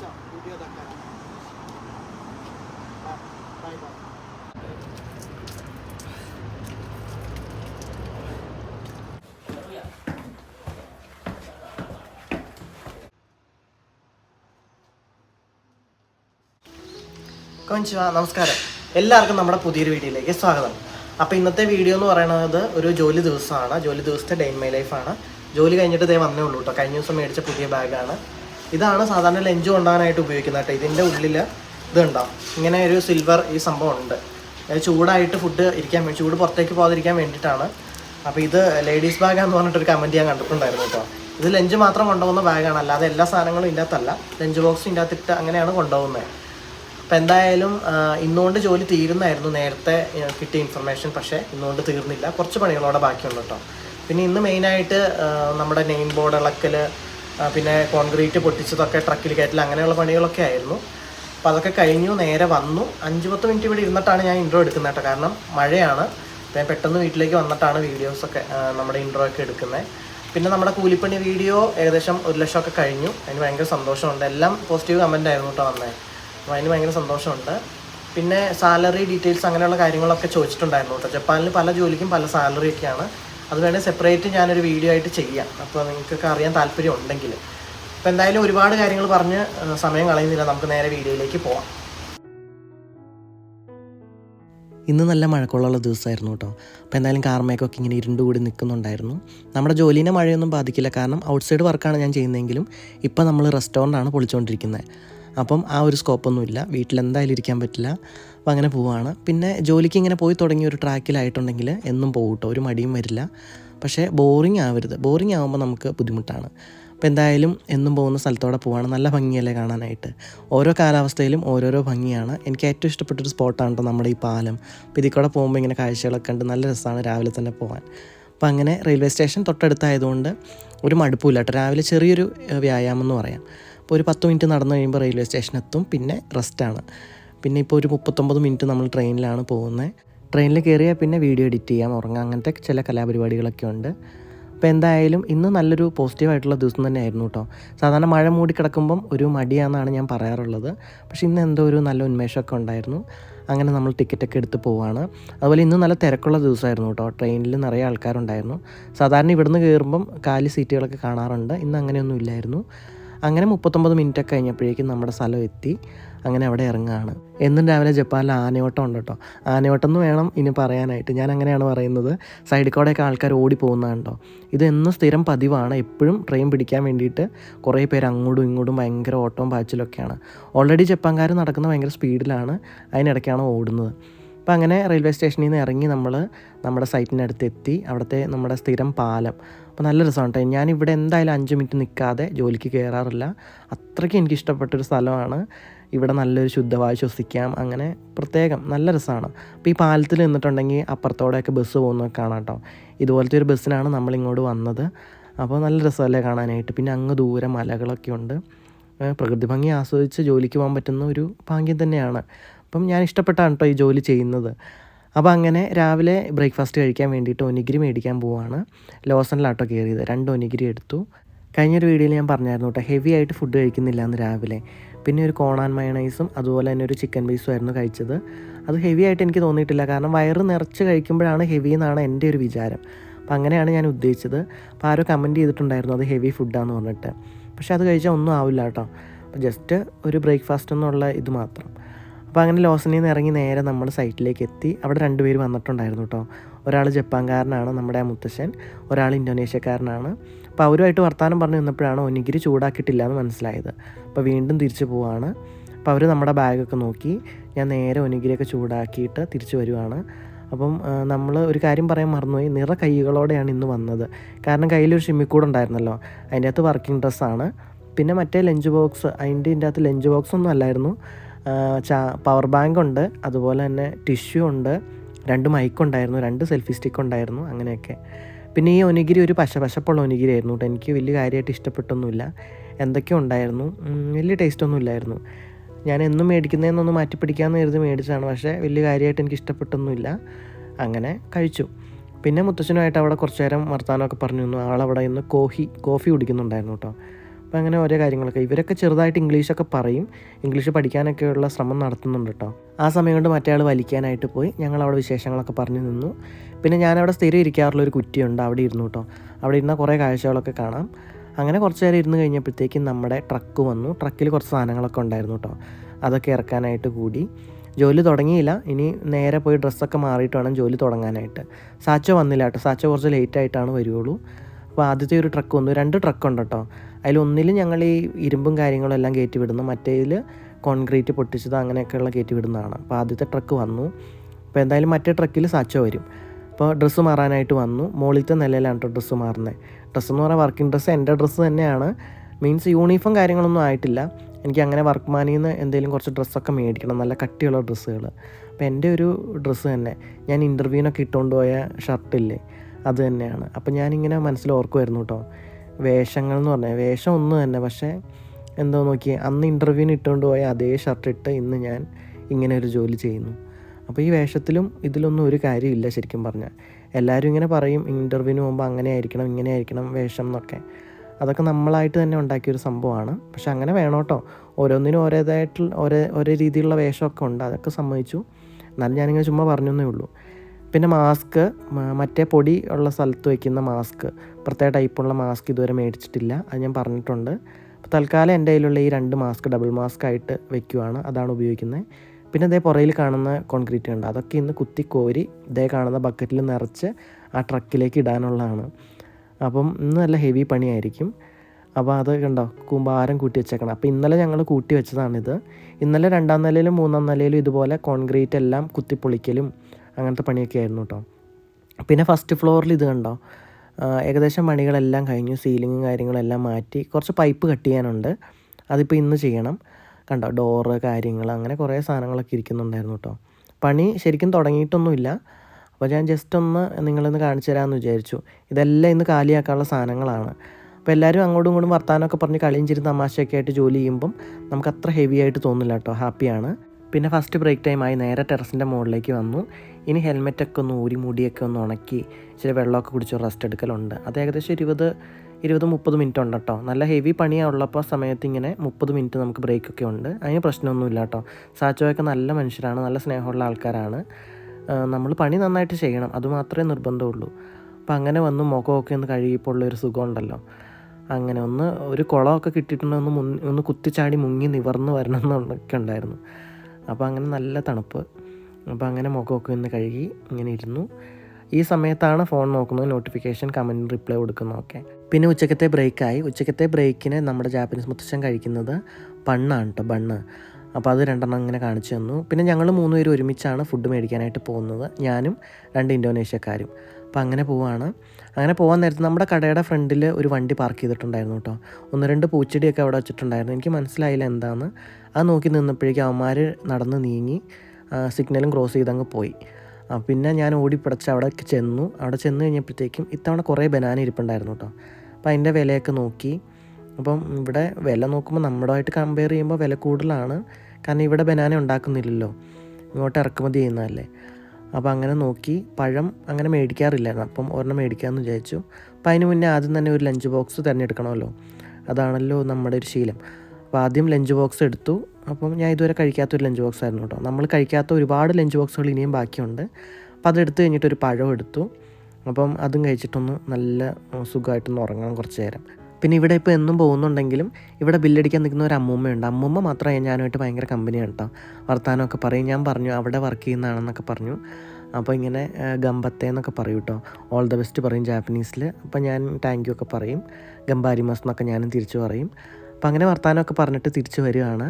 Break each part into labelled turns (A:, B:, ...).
A: さん無料だからあバイバイ കൊഞ്ചുവ നമസ്കാരം. എല്ലാവർക്കും നമ്മുടെ പുതിയൊരു വീഡിയോയിലേക്ക് സ്വാഗതം. അപ്പോൾ ഇന്നത്തെ വീഡിയോ എന്ന് പറയുന്നത് ഒരു ജോലി ദിവസമാണ്. ജോലി ദിവസത്തെ ഡെയിൻ മൈ ലൈഫാണ്. ജോലി കഴിഞ്ഞിട്ട് ദേ വന്നേ ഉള്ളൂ കേട്ടോ കഴിഞ്ഞ ദിവസം മേടിച്ച പുതിയ ബാഗാണ്. ഇതാണ് സാധാരണ ലഞ്ച് കൊണ്ടുപോകാനായിട്ട് ഉപയോഗിക്കുന്നത് കേട്ടോ. ഇതിന്റെ ഉള്ളിൽ ഇതുണ്ടാവും ഇങ്ങനെ ഒരു സിൽവർ ഈ സംഭവം ഉണ്ട്. ചൂടായിട്ട് ഫുഡ് ഇരിക്കാൻ വേണ്ടി ചൂട് പുറത്തേക്ക് പോകാതിരിക്കാൻ വേണ്ടിയിട്ടാണ്. അപ്പോൾ ഇത് ലേഡീസ് ബാഗാന്ന് പറഞ്ഞിട്ടൊരു കമന്റ് ഞാൻ കണ്ടിട്ടുണ്ടായിരുന്നു കേട്ടോ. ഇത് ലഞ്ച് മാത്രം കൊണ്ടുപോകുന്ന ബാഗാണ് അല്ലാതെ എല്ലാ സാധനങ്ങളും ഇല്ലാത്തല്ല ലഞ്ച് ബോക്സ് ഇല്ലാത്തിട്ട് അങ്ങനെയാണ് കൊണ്ടുപോകുന്നത്. അപ്പം എന്തായാലും ഇന്നുകൊണ്ട് ജോലി തീരുന്നായിരുന്നു നേരത്തെ കിട്ടിയ ഇൻഫർമേഷൻ പക്ഷേ ഇന്നുകൊണ്ട് തീർന്നില്ല. കുറച്ച് പണികളോടെ ബാക്കിയുണ്ട് കേട്ടോ. പിന്നെ ഇന്ന് മെയിനായിട്ട് നമ്മുടെ നെയിം ബോർഡ് ഇളക്കൽ പിന്നെ കോൺക്രീറ്റ് പൊട്ടിച്ചതൊക്കെ ട്രക്കിൽ കയറ്റൽ അങ്ങനെയുള്ള പണികളൊക്കെ ആയിരുന്നു. അപ്പോൾ അതൊക്കെ കഴിഞ്ഞു നേരെ വന്നു. അഞ്ച് പത്ത് മിനിറ്റ് ഇവിടെ ഇരുന്നിട്ടാണ് ഞാൻ ഇൻട്രോ എടുക്കുന്നത് കേട്ടോ. കാരണം മഴയാണ്. ഞാൻ പെട്ടെന്ന് വീട്ടിലേക്ക് വന്നിട്ടാണ് വീഡിയോസൊക്കെ നമ്മുടെ ഇൻട്രോ ഒക്കെ എടുക്കുന്നത്. പിന്നെ നമ്മുടെ കൂലിപ്പണി വീഡിയോ ഏകദേശം ഒരു ലക്ഷമൊക്കെ കഴിഞ്ഞു. അതിന് ഭയങ്കര സന്തോഷമുണ്ട്. എല്ലാം പോസിറ്റീവ് കമന്റ് ആയിരുന്നു കേട്ടോ വന്നത് അപ്പോൾ അതിന് ഭയങ്കര സന്തോഷമുണ്ട്. പിന്നെ സാലറി ഡീറ്റെയിൽസ് അങ്ങനെയുള്ള കാര്യങ്ങളൊക്കെ ചോദിച്ചിട്ടുണ്ടായിരുന്നു കേട്ടോ. ജപ്പാനിൽ പല ജോലിക്കും പല സാലറി ഒക്കെയാണ്. അത് വേണേൽ സെപ്പറേറ്റ് ഞാനൊരു വീഡിയോ ആയിട്ട് ചെയ്യാം. അപ്പോൾ നിങ്ങൾക്കൊക്കെ അറിയാൻ താല്പര്യം ഉണ്ടെങ്കിൽ. അപ്പോൾ എന്തായാലും ഒരുപാട് കാര്യങ്ങൾ പറഞ്ഞ് സമയം കളയുന്നില്ല. നമുക്ക് നേരെ വീഡിയോയിലേക്ക് പോവാം. ഇന്ന് നല്ല മഴക്കുള്ള ദിവസമായിരുന്നു കേട്ടോ. അപ്പോൾ എന്തായാലും കാർമേക്കൊക്കെ ഇങ്ങനെ ഇരുണ്ട് കൂടി നിൽക്കുന്നുണ്ടായിരുന്നു. നമ്മുടെ ജോലീനെ മഴയൊന്നും ബാധിക്കില്ല. കാരണം ഔട്ട്സൈഡ് വർക്കാണ് ഞാൻ ചെയ്യുന്നതെങ്കിലും ഇപ്പോൾ നമ്മൾ റെസ്റ്റോറന്റാണ് പൊളിച്ചുകൊണ്ടിരിക്കുന്നത്. അപ്പം ആ ഒരു സ്കോപ്പൊന്നുമില്ല വീട്ടിലെന്തായാലും ഇരിക്കാൻ പറ്റില്ല. അപ്പോൾ അങ്ങനെ പോവുകയാണ് പിന്നെ ജോലിക്ക് ഇങ്ങനെ പോയി തുടങ്ങിയ ഒരു ട്രാക്കിലായിട്ടുണ്ടെങ്കിൽ എന്നും പോകട്ടോ ഒരു മടിയും വരില്ല. പക്ഷേ ബോറിങ് ആവരുത്. ബോറിങ് ആകുമ്പോൾ നമുക്ക് ബുദ്ധിമുട്ടാണ്. അപ്പോൾ എന്തായാലും എന്നും പോകുന്ന സ്ഥലത്തോടെ പോവാണ്. നല്ല ഭംഗിയല്ലേ കാണാനായിട്ട്. ഓരോ കാലാവസ്ഥയിലും ഓരോരോ ഭംഗിയാണ്. എനിക്ക് ഏറ്റവും ഇഷ്ടപ്പെട്ടൊരു സ്പോട്ടാണ് കേട്ടോ നമ്മുടെ ഈ പാലം. അപ്പോൾ ഇതിൽ കൂടെ പോകുമ്പോൾ ഇങ്ങനെ കാഴ്ചകളൊക്കെ കണ്ട് നല്ല രസമാണ് രാവിലെ തന്നെ പോകാൻ അപ്പോൾ അങ്ങനെ റെയിൽവേ സ്റ്റേഷൻ തൊട്ടടുത്തായതുകൊണ്ട് ഒരു മടുപ്പില്ല കേട്ടോ. രാവിലെ ചെറിയൊരു വ്യായാമം എന്ന് പറയാം. അപ്പോൾ ഒരു പത്ത് മിനിറ്റ് നടന്നു കഴിയുമ്പോൾ റെയിൽവേ സ്റ്റേഷൻ എത്തും പിന്നെ റെസ്റ്റാണ്. പിന്നെ ഇപ്പോൾ ഒരു മുപ്പത്തൊമ്പത് മിനിറ്റ് നമ്മൾ ട്രെയിനിലാണ് പോകുന്നത്. ട്രെയിനിൽ കയറിയാൽ പിന്നെ വീഡിയോ എഡിറ്റ് ചെയ്യാം ഉറങ്ങാം അങ്ങനത്തെ ചില കലാപരിപാടികളൊക്കെ ഉണ്ട്. അപ്പോൾ എന്തായാലും ഇന്ന് നല്ലൊരു പോസിറ്റീവായിട്ടുള്ള ദിവസം തന്നെയായിരുന്നു കേട്ടോ. സാധാരണ മഴ മൂടി കിടക്കുമ്പം ഒരു മടിയാണെന്നാണ് ഞാൻ പറയാറുള്ളത്. പക്ഷെ ഇന്ന് എന്തോ ഒരു നല്ല ഉന്മേഷമൊക്കെ ഉണ്ടായിരുന്നു. അങ്ങനെ നമ്മൾ ടിക്കറ്റൊക്കെ എടുത്ത് പോവാണ്. അതുപോലെ ഇന്ന് നല്ല തിരക്കുള്ള ദിവസമായിരുന്നു കേട്ടോ. ട്രെയിനിൽ നിറയെ ആൾക്കാരുണ്ടായിരുന്നു. സാധാരണ ഇവിടുന്ന് കയറുമ്പം കാലി സീറ്റുകളൊക്കെ കാണാറുണ്ട്. ഇന്ന് അങ്ങനെയൊന്നും ഇല്ലായിരുന്നു. അങ്ങനെ മുപ്പത്തൊമ്പത് മിനിറ്റ് ഒക്കെ കഴിഞ്ഞപ്പോഴേക്കും നമ്മുടെ സ്ഥലം എത്തി. അങ്ങനെ അവിടെ ഇറങ്ങുകയാണ് എന്നും രാവിലെ ജപ്പാനിൽ ആനയോട്ടം ഉണ്ട് കേട്ടോ. ആനയോട്ടം എന്ന് വേണം ഇനി പറയാനായിട്ട്. ഞാൻ അങ്ങനെയാണ് പറയുന്നത്. സൈഡിൽ കൂടെയൊക്കെ ആൾക്കാർ ഓടി പോകുന്നതുണ്ടോ ഇത് എന്നും സ്ഥിരം പതിവാണ്. എപ്പോഴും ട്രെയിൻ പിടിക്കാൻ വേണ്ടിയിട്ട് കുറേ പേര് അങ്ങോട്ടും ഇങ്ങോട്ടും ഭയങ്കര ഓട്ടവും പാച്ചിലൊക്കെയാണ്. ഓൾറെഡി ജപ്പാൻകാർ നടക്കുന്ന ഭയങ്കര സ്പീഡിലാണ്. അതിനിടയ്ക്കാണ് ഓടുന്നത്. അപ്പോൾ അങ്ങനെ റെയിൽവേ സ്റ്റേഷനിൽ നിന്ന് ഇറങ്ങി നമ്മൾ നമ്മുടെ സൈറ്റിനടുത്ത് എത്തി അവിടുത്തെ നമ്മുടെ സ്ഥിരം പാലം. അപ്പോൾ നല്ല രസമാണ് കേട്ടോ. ഞാനിവിടെ എന്തായാലും അഞ്ച് മിനിറ്റ് നിൽക്കാതെ ജോലിക്ക് കയറാറില്ല. അത്രയ്ക്ക് എനിക്ക് ഇഷ്ടപ്പെട്ടൊരു സ്ഥലമാണ്. ഇവിടെ നല്ലൊരു ശുദ്ധവായു ശ്വസിക്കാം. അങ്ങനെ പ്രത്യേകം നല്ല രസമാണ്. അപ്പോൾ ഈ പാലത്തിൽ നിന്നിട്ടുണ്ടെങ്കിൽ അപ്പുറത്തോടെയൊക്കെ ബസ് പോകുന്നതൊക്കെ കാണാം കേട്ടോ. ഇതുപോലത്തെ ഒരു ബസ്സിനാണ് നമ്മളിങ്ങോട്ട് വന്നത്. അപ്പോൾ നല്ല രസമല്ലേ കാണാനായിട്ട്. പിന്നെ അങ്ങ് ദൂരെ മലകളൊക്കെ ഉണ്ട്. പ്രകൃതി ഭംഗി ആസ്വദിച്ച് ജോലിക്ക് പോകാൻ പറ്റുന്ന ഒരു ഭാഗ്യം തന്നെയാണ്. അപ്പം ഞാൻ ഇഷ്ടപ്പെട്ടാണ് കേട്ടോ ഈ ജോലി ചെയ്യുന്നത്. അപ്പോൾ അങ്ങനെ രാവിലെ ബ്രേക്ക്ഫാസ്റ്റ് കഴിക്കാൻ വേണ്ടിയിട്ട് ഒനിഗിരി മേടിക്കാൻ പോവാണ്. ലോസണിലാട്ടോ കയറിയത് രണ്ട് ഒനിഗിരി എടുത്തു. കഴിഞ്ഞൊരു വീഡിയോയിൽ ഞാൻ പറഞ്ഞായിരുന്നു കേട്ടോ ഹെവി ആയിട്ട് ഫുഡ് കഴിക്കുന്നില്ല എന്ന് രാവിലെ. പിന്നെ ഒരു കോണാൻ മയണൈസും അതുപോലെ തന്നെ ഒരു ചിക്കൻ പീസും ആയിരുന്നു കഴിച്ചത്. അത് ഹെവി ആയിട്ട് എനിക്ക് തോന്നിയിട്ടില്ല. കാരണം വയറ് നിറച്ച് കഴിക്കുമ്പോഴാണ് ഹെവി എന്നാണ് എന്റെ ഒരു വിചാരം. അപ്പം അങ്ങനെയാണ് ഞാൻ ഉദ്ദേശിച്ചത്. അപ്പോൾ ആരോ കമന്റ് ചെയ്തിട്ടുണ്ടായിരുന്നു അത് ഹെവി ഫുഡാന്ന് പറഞ്ഞിട്ട്. പക്ഷേ അത് കഴിച്ചാൽ ഒന്നും ആവില്ല കേട്ടോ അപ്പോൾ ജസ്റ്റ് ഒരു ബ്രേക്ക്ഫാസ്റ്റ് എന്നുള്ള ഇത് മാത്രം. അപ്പോൾ അങ്ങനെ ലോസനിൽ നിന്ന് ഇറങ്ങി നേരെ നമ്മൾ സൈറ്റിലേക്ക് എത്തി. അവിടെ രണ്ടുപേര് വന്നിട്ടുണ്ടായിരുന്നു കേട്ടോ. ഒരാൾ ജപ്പാൻകാരനാണ് നമ്മുടെ മുത്തശ്ശൻ. ഒരാൾ ഇന്തോനേഷ്യക്കാരനാണ്. അപ്പോൾ അവരുമായിട്ട് വർത്തമാനം പറഞ്ഞു നിന്നപ്പോഴാണ് ഒനിഗിരി ചൂടാക്കിയിട്ടില്ല എന്ന് മനസ്സിലായത്. അപ്പോൾ വീണ്ടും തിരിച്ചു പോവാണ്. അപ്പോൾ അവർ നമ്മുടെ ബാഗൊക്കെ നോക്കി. ഞാൻ നേരെ ഒനിഗിരിയൊക്കെ ചൂടാക്കിയിട്ട് തിരിച്ചു വരുവാണ്. അപ്പം നമ്മൾ ഒരു കാര്യം പറയാൻ മറന്നുപോയി. നിറ കൈകളോടെയാണ് ഇന്ന് വന്നത്. കാരണം കയ്യിലൊരു ഷിമ്മിക്കൂട് ഉണ്ടായിരുന്നല്ലോ. അതിന്റെ അകത്ത് വർക്കിംഗ് ഡ്രസ്സാണ് പിന്നെ മറ്റേ ലഞ്ച് ബോക്സ് അതിന്റെ ഇതിന്റെ അകത്ത് ലഞ്ച് ബോക്സ് ഒന്നും അല്ലായിരുന്നു. പവർ ബാങ്ക് ഉണ്ട്. അതുപോലെ തന്നെ ടിഷ്യൂ ഉണ്ട്. രണ്ട് മൈക്ക് ഉണ്ടായിരുന്നു. രണ്ട് സെൽഫി സ്റ്റിക്ക് ഉണ്ടായിരുന്നു. അങ്ങനെയൊക്കെ. പിന്നെ ഈ ഒനിഗിരി ഒരു പശ പശപ്പുള്ള ഒനിഗിരി ആയിരുന്നു കേട്ടോ. എനിക്ക് വലിയ കാര്യമായിട്ട് ഇഷ്ടപ്പെട്ടൊന്നുമില്ല. എന്തൊക്കെ ഉണ്ടായിരുന്നു. വലിയ ടേസ്റ്റ് ഒന്നും ഇല്ലായിരുന്നു. ഞാൻ എന്നും മേടിക്കുന്നതെന്നൊന്ന് മാറ്റി പിടിക്കാമെന്ന് കരുതി മേടിച്ചതാണ്. പക്ഷേ വലിയ കാര്യമായിട്ട് എനിക്ക് ഇഷ്ടപ്പെട്ടൊന്നുമില്ല. അങ്ങനെ കഴിച്ചു. പിന്നെ മുത്തച്ഛനുമായിട്ട് അവിടെ കുറച്ച് നേരം വർത്താനമൊക്കെ പറഞ്ഞു. നിന്നു ആളവിടെ ഇന്ന് കോഫി കോഫി കുടിക്കുന്നുണ്ടായിരുന്നു കേട്ടോ. അപ്പോൾ അങ്ങനെ ഓരോ കാര്യങ്ങളൊക്കെ. ഇവരൊക്കെ ചെറുതായിട്ട് ഇംഗ്ലീഷൊക്കെ പറയും. ഇംഗ്ലീഷ് പഠിക്കാനൊക്കെയുള്ള ശ്രമം നടത്തുന്നുണ്ട് കേട്ടോ ആ സമയം കൊണ്ട് മറ്റേ ആൾ വലിക്കാനായിട്ട് പോയി. ഞങ്ങൾ അവിടെ വിശേഷങ്ങളൊക്കെ പറഞ്ഞു നിന്നു. പിന്നെ ഞാനവിടെ സ്ഥിരം ഇരിക്കാറുള്ള ഒരു കുറ്റിയുണ്ട് അവിടെ ഇരുന്നു കേട്ടോ അവിടെ ഇരുന്ന കുറേ കാഴ്ചകളൊക്കെ കാണാം. അങ്ങനെ കുറച്ച് നേരം ഇരുന്ന് കഴിഞ്ഞപ്പോഴത്തേക്കും നമ്മുടെ ട്രക്ക് വന്നു. ട്രക്കിൽ കുറച്ച് സാധനങ്ങളൊക്കെ ഉണ്ടായിരുന്നു കേട്ടോ അതൊക്കെ ഇറക്കാനായിട്ട് കൂടി. ജോലി തുടങ്ങിയില്ല. ഇനി നേരെ പോയി ഡ്രസ്സൊക്കെ മാറിയിട്ട് വേണം ജോലി തുടങ്ങാനായിട്ട്. സാച്ചോ വന്നില്ല കേട്ടോ സാച്ചോ കുറച്ച് ലേറ്റായിട്ടാണ് വരുള്ളൂ. അപ്പോൾ ആദ്യത്തെ ഒരു ട്രക്ക് വന്നു. രണ്ട് ട്രക്ക് ഉണ്ട് കേട്ടോ അതിലൊന്നിൽ ഞങ്ങൾ ഈ ഇരുമ്പും കാര്യങ്ങളും എല്ലാം കയറ്റി വിടുന്നു മറ്റേതിൽ കോൺക്രീറ്റ് പൊട്ടിച്ചത് അങ്ങനെയൊക്കെയുള്ള കയറ്റി വിടുന്നതാണ് അപ്പോൾ ആദ്യത്തെ ട്രക്ക് വന്നു. അപ്പോൾ എന്തായാലും മറ്റേ ട്രക്കിൽ സാച്ചോ വരും. അപ്പോൾ ഡ്രസ്സ് മാറാനായിട്ട് വന്നു. മുകളിലത്തെ നിലയിലാണ് കേട്ടോ ഡ്രസ്സ് മാറുന്നത് ഡ്രസ്സ് എന്ന് പറഞ്ഞാൽ വർക്കിംഗ് ഡ്രസ്സ് എന്റെ ഡ്രസ്സ് തന്നെയാണ്. മീൻസ് യൂണിഫോം കാര്യങ്ങളൊന്നും ആയിട്ടില്ല. എനിക്ക് അങ്ങനെ വർക്ക് മാനിൽ നിന്ന് എന്തെങ്കിലും കുറച്ച് ഡ്രസ്സൊക്കെ മേടിക്കണം. നല്ല കട്ടിയുള്ള ഡ്രസ്സുകൾ അപ്പോൾ എന്റെ ഒരു ഡ്രസ്സ് തന്നെ. ഞാൻ ഇന്റർവ്യൂവിനൊക്കെ ഇട്ടുകൊണ്ട് പോയ ഷർട്ടില്ലേ അത് തന്നെയാണ്. അപ്പോൾ ഞാനിങ്ങനെ മനസ്സിൽ ഓർക്കുമായിരുന്നു കേട്ടോ വേഷങ്ങൾ എന്ന് പറഞ്ഞാൽ വേഷം ഒന്ന് തന്നെ. പക്ഷേ എന്തോ നോക്കി അന്ന് ഇന്റർവ്യൂവിന് ഇട്ടുകൊണ്ട് പോയ അതേ ഷർട്ട് ഇട്ട് ഇന്ന് ഞാൻ ഇങ്ങനെ ഒരു ജോലി ചെയ്യുന്നു. അപ്പോൾ ഈ വേഷത്തിലും ഇതിലൊന്നും ഒരു കാര്യമില്ല ശരിക്കും പറഞ്ഞാൽ എല്ലാവരും ഇങ്ങനെ പറയും ഇന്റർവ്യൂവിന് പോകുമ്പോൾ അങ്ങനെ ആയിരിക്കണം ഇങ്ങനെ ആയിരിക്കണം വേഷം എന്നൊക്കെ. അതൊക്കെ നമ്മളായിട്ട് തന്നെ ഉണ്ടാക്കിയൊരു സംഭവമാണ്. പക്ഷെ അങ്ങനെ വേണം കേട്ടോ ഓരോന്നിനും ഓരോതായിട്ടുള്ള ഓരോ ഓരോ രീതിയിലുള്ള വേഷമൊക്കെ ഉണ്ട്. അതൊക്കെ സമ്മതിച്ചു. എന്നാലും ഞാനിങ്ങനെ ചുമ്മാ പറഞ്ഞൊന്നേ ഉള്ളൂ. പിന്നെ മാസ്ക് മറ്റേ പൊടി ഉള്ള സ്ഥലത്ത് വയ്ക്കുന്ന മാസ്ക് പ്രത്യേക ടൈപ്പുള്ള മാസ്ക് ഇതുവരെ മേടിച്ചിട്ടില്ല അത് ഞാൻ പറഞ്ഞിട്ടുണ്ട്. അപ്പോൾ തൽക്കാലം എന്റെ കയ്യിലുള്ള ഈ രണ്ട് മാസ്ക് ഡബിൾ മാസ്ക് ആയിട്ട് വെക്കുവാണ് അതാണ് ഉപയോഗിക്കുന്നത്. പിന്നെ ഇതേ പുറയിൽ കാണുന്ന കോൺക്രീറ്റ് ഉണ്ട് അതൊക്കെ ഇന്ന് കുത്തി കോരി ഇതേ കാണുന്ന ബക്കറ്റിൽ നിറച്ച് ആ ട്രക്കിലേക്ക് ഇടാനുള്ളതാണ്. അപ്പം ഇന്ന് നല്ല ഹെവി പണിയായിരിക്കും. അപ്പോൾ അത് കണ്ടോ? കൂമ്പാരം കൂട്ടി വെച്ചേക്കണം. അപ്പോൾ ഇന്നലെ ഞങ്ങൾ കൂട്ടി വെച്ചതാണിത്. ഇന്നലെ രണ്ടാം നിലയിലും മൂന്നാം നിലയിലും ഇതുപോലെ കോൺക്രീറ്റ് എല്ലാം കുത്തിപ്പൊളിക്കലും അങ്ങനത്തെ പണിയൊക്കെ ആയിരുന്നു കേട്ടോ പിന്നെ ഫസ്റ്റ് ഫ്ലോറിൽ ഇത് കണ്ടോ? ഏകദേശം പണികളെല്ലാം കഴിഞ്ഞു. സീലിങ്ങും കാര്യങ്ങളെല്ലാം മാറ്റി കുറച്ച് പൈപ്പ് കട്ട് ചെയ്യാനുണ്ട്. അതിപ്പോൾ ഇന്ന് ചെയ്യണം. കണ്ടോ? ഡോറ് കാര്യങ്ങൾ അങ്ങനെ കുറേ സാധനങ്ങളൊക്കെ ഇരിക്കുന്നുണ്ടായിരുന്നു കേട്ടോ പണി ശരിക്കും തുടങ്ങിയിട്ടൊന്നുമില്ല. അപ്പോൾ ഞാൻ ജസ്റ്റ് ഒന്ന് നിങ്ങളിന്ന് കാണിച്ചു തരാമെന്ന് വിചാരിച്ചു. ഇതെല്ലാം ഇന്ന് കാലിയാക്കാനുള്ള സാധനങ്ങളാണ്. അപ്പോൾ എല്ലാവരും അങ്ങോട്ടും ഇങ്ങോട്ടും വർത്താനമൊക്കെ പറഞ്ഞ് കളിയും ചിരി തമാശയൊക്കെ ആയിട്ട് ജോലി ചെയ്യുമ്പം നമുക്ക് അത്ര ഹെവി ആയിട്ട് തോന്നില്ല കേട്ടോ ഹാപ്പിയാണ് പിന്നെ ഫസ്റ്റ് ബ്രേക്ക് ടൈമായി നേരെ ടെറസിന്റെ മുകളിലേക്ക് വന്നു. ഇനി ഹെൽമെറ്റൊക്കെ ഒന്ന് ഊരി മുടിയൊക്കെ ഒന്ന് ഉണക്കി ഇച്ചിരി വെള്ളമൊക്കെ കുടിച്ച് റെസ്റ്റ് എടുക്കലുണ്ട്. അത് ഏകദേശം ഇരുപത് ഇരുപത് മുപ്പത് മിനിറ്റ് ഉണ്ട് കേട്ടോ നല്ല ഹെവി പണിയുള്ളപ്പോൾ സമയത്ത് ഇങ്ങനെ മുപ്പത് മിനിറ്റ് നമുക്ക് ബ്രേക്കൊക്കെ ഉണ്ട്. അതിന് പ്രശ്നമൊന്നുമില്ല കേട്ടോ സാച്ചോയൊക്കെ നല്ല മനുഷ്യരാണ് നല്ല സ്നേഹമുള്ള ആൾക്കാരാണ്. നമ്മൾ പണി നന്നായിട്ട് ചെയ്യണം. അതുമാത്രമേ നിർബന്ധമുള്ളൂ. അപ്പം അങ്ങനെ വന്ന് മുഖമൊക്കെ ഒന്ന് കഴുകിയപ്പോൾ ഉള്ളൊരു സുഖമുണ്ടല്ലോ. അങ്ങനെ ഒന്ന് ഒരു കുളമൊക്കെ കിട്ടിയിട്ടുണ്ടെങ്കിൽ ഒന്ന് മുൻ ഒന്ന് കുത്തിച്ചാടി മുങ്ങി നിവർന്ന് വരണം എന്നൊക്കെ ഉണ്ടായിരുന്നു. അപ്പോൾ അങ്ങനെ നല്ല തണുപ്പ്. അപ്പോൾ അങ്ങനെ മുഖമൊക്കെ ഒന്ന് കഴുകി ഇങ്ങനെ ഇരുന്നു. ഈ സമയത്താണ് ഫോൺ നോക്കുന്നത് നോട്ടിഫിക്കേഷൻ കമന്റ് റിപ്ലൈ കൊടുക്കുന്നതൊക്കെ പിന്നെ ഉച്ചക്കത്തെ ബ്രേക്കായി ഉച്ചക്കത്തെ ബ്രേക്കിന് നമ്മുടെ ജാപ്പനീസ് മുത്തശ്ശൻ കഴിക്കുന്നത് ബണ്ണാണ് കേട്ടോ ബണ്ണ്. അപ്പോൾ അത് രണ്ടെണ്ണം ഇങ്ങനെ കാണിച്ചു തന്നു. പിന്നെ ഞങ്ങൾ മൂന്ന് പേര് ഒരുമിച്ചാണ് ഫുഡ് മേടിക്കാനായിട്ട് പോകുന്നത്. ഞാനും രണ്ട് ഇന്തോനേഷ്യക്കാരും. അപ്പോൾ അങ്ങനെ പോവാണ്. അങ്ങനെ പോകാൻ നേരത്ത് നമ്മുടെ കടയുടെ ഫ്രണ്ടിൽ ഒരു വണ്ടി പാർക്ക് ചെയ്തിട്ടുണ്ടായിരുന്നു കേട്ടോ ഒന്ന് രണ്ട് പൂച്ചെടിയൊക്കെ അവിടെ വെച്ചിട്ടുണ്ടായിരുന്നു. എനിക്ക് മനസ്സിലായില്ല എന്താണെന്ന് അത് നോക്കി നിന്നപ്പോഴേക്കും അവന്മാർ നടന്ന് നീങ്ങി. സിഗ്നലും ക്രോസ് ചെയ്തങ്ങ് പോയി. പിന്നെ ഞാൻ ഓടിപ്പിടച്ച് അവിടെ ചെന്നു. അവിടെ ചെന്ന് കഴിഞ്ഞപ്പോഴത്തേക്കും ഇത്തവണ കുറേ ബനാന ഇരിപ്പുണ്ടായിരുന്നു കേട്ടോ. അപ്പോൾ അതിന്റെ വിലയൊക്കെ നോക്കി. അപ്പം ഇവിടെ വില നോക്കുമ്പോൾ നമ്മുടെയായിട്ട് കമ്പയർ ചെയ്യുമ്പോൾ വില കൂടുതലാണ്. കാരണം ഇവിടെ ബനാന ഉണ്ടാക്കുന്നില്ലല്ലോ. ഇങ്ങോട്ട് ഇറക്കുമതി ചെയ്യുന്നതല്ലേ. അപ്പോൾ അങ്ങനെ നോക്കി. പഴം അങ്ങനെ മേടിക്കാറില്ലായിരുന്നു അപ്പം ഒരെണ്ണം മേടിക്കാമെന്ന് വിചാരിച്ചു. അപ്പോൾ അതിന് മുന്നേ ആദ്യം തന്നെ ഒരു ലഞ്ച് ബോക്സ് തിരഞ്ഞെടുക്കണമല്ലോ. അതാണല്ലോ നമ്മുടെ ഒരു ശീലം. അപ്പോൾ ആദ്യം ലഞ്ച് ബോക്സ് എടുത്തു. അപ്പം ഞാൻ ഇതുവരെ കഴിക്കാത്തൊരു ലഞ്ച് ബോക്സ് ആയിരുന്നു കേട്ടോ. നമ്മൾ കഴിക്കാത്ത ഒരുപാട് ലഞ്ച് ബോക്സുകൾ ഇനിയും ബാക്കിയുണ്ട്. അപ്പോൾ അതെടുത്ത് കഴിഞ്ഞിട്ട് ഒരു പഴം എടുത്തു. അപ്പം അതും കഴിച്ചിട്ടൊന്ന് നല്ല സുഖമായിട്ടൊന്ന് ഉറങ്ങണം കുറച്ച് നേരം. പിന്നെ ഇവിടെ ഇപ്പോൾ എന്നും പോകുന്നുണ്ടെങ്കിലും ഇവിടെ ബില്ലടിക്കാൻ നിൽക്കുന്ന ഒരു അമ്മൂമ്മയുണ്ട്. അമ്മൂമ്മ മാത്രമേ ഞാനുമായിട്ട് ഭയങ്കര കമ്പനിയാണ് കേട്ടോ. വർത്താനമൊക്കെ പറയും. ഞാൻ പറഞ്ഞു അവിടെ വർക്ക് ചെയ്യുന്നതാണെന്നൊക്കെ പറഞ്ഞു. അപ്പോൾ ഇങ്ങനെ ഗമ്പത്തെ എന്നൊക്കെ പറയും കേട്ടോ. ഓൾ ദ ബെസ്റ്റ് പറയും ജാപ്പനീസിൽ അപ്പോൾ ഞാൻ താങ്ക് യു ഒക്കെ പറയും. ഗംബാരിമസ് എന്നൊക്കെ ഞാനും തിരിച്ചു പറയും. അപ്പോൾ അങ്ങനെ വർത്താനമൊക്കെ പറഞ്ഞിട്ട് തിരിച്ചു വരികയാണ്.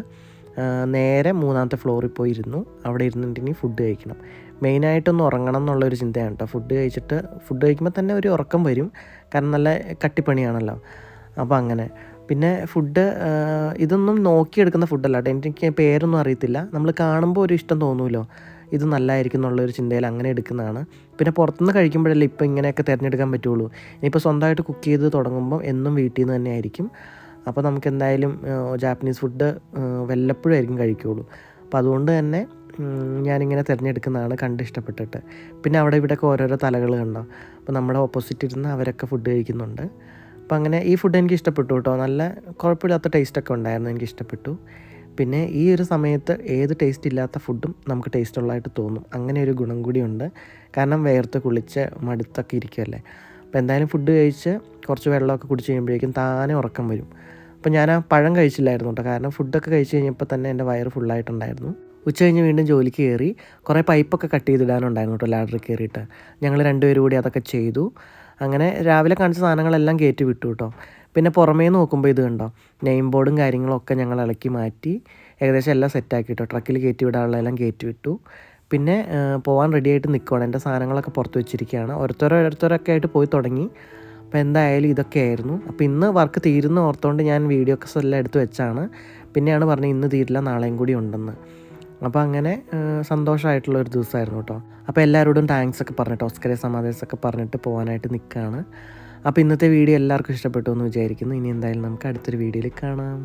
A: നേരെ മൂന്നാമത്തെ ഫ്ലോറിൽ പോയി ഇരുന്നു അവിടെ ഇനി ഫുഡ് കഴിക്കണം. മെയിനായിട്ടൊന്ന് ഉറങ്ങണം എന്നുള്ളൊരു ചിന്തയാണ് കേട്ടോ ഫുഡ് കഴിച്ചിട്ട് ഫുഡ് കഴിക്കുമ്പോൾ തന്നെ ഒരു ഉറക്കം വരും. കാരണം നല്ല കട്ടിപ്പണിയാണല്ലോ. അപ്പോൾ അങ്ങനെ. പിന്നെ ഫുഡ് ഇതൊന്നും നോക്കിയെടുക്കുന്ന ഫുഡല്ല കേട്ടോ എനിക്ക് പേരൊന്നും അറിയത്തില്ല. നമ്മൾ കാണുമ്പോൾ ഒരു ഇഷ്ടം തോന്നുമല്ലോ ഇത് നല്ലതായിരിക്കും എന്നുള്ളൊരു ചിന്തയിൽ അങ്ങനെ എടുക്കുന്നതാണ്. പിന്നെ പുറത്തുനിന്ന് കഴിക്കുമ്പോഴല്ലേ ഇപ്പോൾ ഇങ്ങനെയൊക്കെ തിരഞ്ഞെടുക്കാൻ പറ്റുള്ളൂ. ഇനിയിപ്പോൾ സ്വന്തമായിട്ട് കുക്ക് ചെയ്ത് തുടങ്ങുമ്പോൾ എന്നും വീട്ടിൽ നിന്ന് തന്നെ ആയിരിക്കും. അപ്പോൾ നമുക്ക് എന്തായാലും ജാപ്പനീസ് ഫുഡ് ഏഹ്, വല്ലപ്പോഴും ആയിരിക്കും കഴിക്കുകയുള്ളൂ. അപ്പോൾ അതുകൊണ്ട് തന്നെ ഞാനിങ്ങനെ തിരഞ്ഞെടുക്കുന്നതാണ് കണ്ട് ഇഷ്ടപ്പെട്ടിട്ട്. പിന്നെ അവിടെ ഇവിടെയൊക്കെ ഓരോരോ തലകൾ കണ്ടോ? അപ്പോൾ നമ്മുടെ ഓപ്പോസിറ്റ് ഇരുന്ന് അവരൊക്കെ ഫുഡ് കഴിക്കുന്നുണ്ട്. അപ്പോൾ അങ്ങനെ ഈ ഫുഡ് എനിക്ക് ഇഷ്ടപ്പെട്ടു കേട്ടോ. നല്ല കുഴപ്പമില്ലാത്ത ടേസ്റ്റൊക്കെ ഉണ്ടായിരുന്നു എനിക്ക് ഇഷ്ടപ്പെട്ടു. പിന്നെ ഈ ഒരു സമയത്ത് ഏത് ടേസ്റ്റ് ഇല്ലാത്ത ഫുഡും നമുക്ക് ടേസ്റ്റ് ഉള്ളതായിട്ട് തോന്നും. അങ്ങനെ ഒരു ഗുണം കൂടിയുണ്ട് കാരണം വേർത്ത് കുളിച്ച് മടുത്തൊക്കെ ഇരിക്കുമല്ലേ അപ്പോൾ എന്തായാലും ഫുഡ് കഴിച്ച് കുറച്ച് വെള്ളമൊക്കെ കുടിച്ച് കഴിയുമ്പോഴേക്കും താനെ ഉറക്കം വരും. അപ്പോൾ ഞാൻ ആ പഴം കഴിച്ചില്ലായിരുന്നു കേട്ടോ. കാരണം ഫുഡൊക്കെ കഴിച്ച് കഴിഞ്ഞപ്പോൾ തന്നെ എന്റെ വയറ് ഫുള്ളായിട്ടുണ്ടായിരുന്നു. ഉച്ച കഴിഞ്ഞ് വീണ്ടും ജോലിക്ക് കയറി കുറേ പൈപ്പൊക്കെ കട്ട് ചെയ്തിടാനുണ്ടായിരുന്നു കേട്ടോ ലാഡറിൽ കയറിയിട്ട്. ഞങ്ങൾ രണ്ടുപേരും കൂടി അതൊക്കെ ചെയ്തു. അങ്ങനെ രാവിലെ കാണിച്ച സാധനങ്ങളെല്ലാം കയറ്റി വിട്ടു കേട്ടോ. പിന്നെ പുറമേ നോക്കുമ്പോൾ ഇത് കണ്ടോ? നെയിം ബോർഡും കാര്യങ്ങളൊക്കെ ഞങ്ങൾ ഇളക്കി മാറ്റി. ഏകദേശം എല്ലാം സെറ്റാക്കി കേട്ടോ. ട്രക്കിൽ കയറ്റി വിടാനുള്ളതെല്ലാം കയറ്റി വിട്ടു. പിന്നെ പോകാൻ റെഡി ആയിട്ട് നിൽക്കുകയാണ് എന്റെ സാധനങ്ങളൊക്കെ പുറത്ത് വെച്ചിരിക്കുകയാണ്. ഓരോരുത്തരോരോരുത്തരൊക്കെ ആയിട്ട് പോയി തുടങ്ങി. അപ്പോൾ എന്തായാലും ഇതൊക്കെ ആയിരുന്നു. അപ്പോൾ ഇന്ന് വർക്ക് തീരുന്ന ഓർത്തുകൊണ്ട് ഞാൻ വീഡിയോ ഒക്കെ എല്ലാം എടുത്ത് വെച്ചാണ്. പിന്നെയാണ് പറഞ്ഞത് ഇന്ന് തീരില്ല നാളെയും കൂടി ഉണ്ടെന്ന്. അപ്പോൾ അങ്ങനെ സന്തോഷമായിട്ടുള്ള ഒരു ദിവസമായിരുന്നു കേട്ടോ അപ്പോൾ എല്ലാവരോടും താങ്ക്സ് ഒക്കെ പറഞ്ഞിട്ട് ഓസ്കരെ സമാദേശ് ഒക്കെ പറഞ്ഞിട്ട് പോകാനായിട്ട് നിൽക്കുകയാണ് അപ്പോൾ ഇന്നത്തെ വീഡിയോ എല്ലാവർക്കും ഇഷ്ടപ്പെട്ടു എന്ന് വിചാരിക്കുന്നു. ഇനി എന്തായാലും നമുക്ക് അടുത്തൊരു വീഡിയോയിൽ കാണാം.